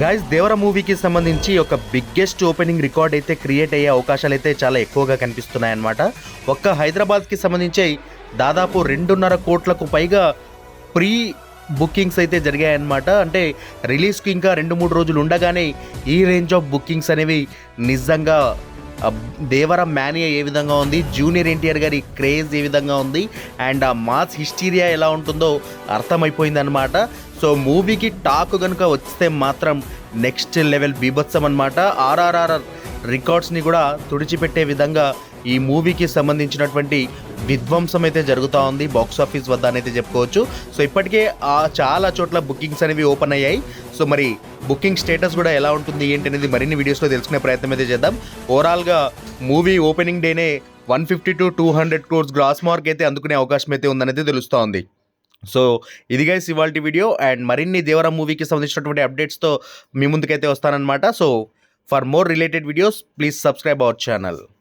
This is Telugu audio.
గాయస్ దేవర మూవీకి సంబంధించి ఒక బిగ్గెస్ట్ ఓపెనింగ్ రికార్డ్ అయితే క్రియేట్ అయ్యే అవకాశాలు అయితే చాలా ఎక్కువగా కనిపిస్తున్నాయి అన్నమాట ఒక్క హైదరాబాద్కి సంబంధించి దాదాపు రెండున్నర కోట్లకు పైగా ప్రీ బుకింగ్స్ అయితే జరిగాయన్నమాట. అంటే రిలీజ్కి ఇంకా రెండు మూడు రోజులు ఉండగానే ఈ రేంజ్ ఆఫ్ బుకింగ్స్ అనేవి నిజంగా దేవర మ్యానియా ఏ విధంగా ఉంది? జూనియర్ ఎన్టీఆర్ గారి క్రేజ్ ఏ విధంగా ఉంది? అండ్ ఆ మాస్ హిస్టీరియా ఎలా ఉంటుందో అర్థమైపోయింది అనమాట సో మూవీకి టాక్ కనుక వస్తే మాత్రం నెక్స్ట్ లెవెల్ బీభత్సం అనమాట ఆర్ఆర్ఆర్ రికార్డ్స్ని కూడా తుడిచిపెట్టే విధంగా ఈ మూవీకి సంబంధించినటువంటి విధ్వంసం అయితే జరుగుతూ ఉంది. బాక్స్ ఆఫీస్ అని అయితే చెప్పుకోవచ్చు. సో ఇప్పటికే ఆ చాలా చోట్ల బుకింగ్స్ అనేవి ఓపెన్ అయ్యాయి. సో మరి బుకింగ్ స్టేటస్ కూడా ఎలా ఉంటుంది ఏంటి అనేది మరిన్ని వీడియోస్లో తెలుసుకునే ప్రయత్నం అయితే చేద్దాం. ఓవరాల్గా మూవీ ఓపెనింగ్ డేనే one fifty two two hundred crores gross mark అయితే అందుకునే అవకాశం అయితే ఉందనేది తెలుస్తూ ఉంది సో ఇది గైస్ ఇవాళ వీడియో అండ్ మరిన్ని దేవరా మూవీకి సంబంధించినటువంటి అప్డేట్స్తో మీ ముందుకైతే వస్తానన్నమాట. So For more related videos, please subscribe our channel.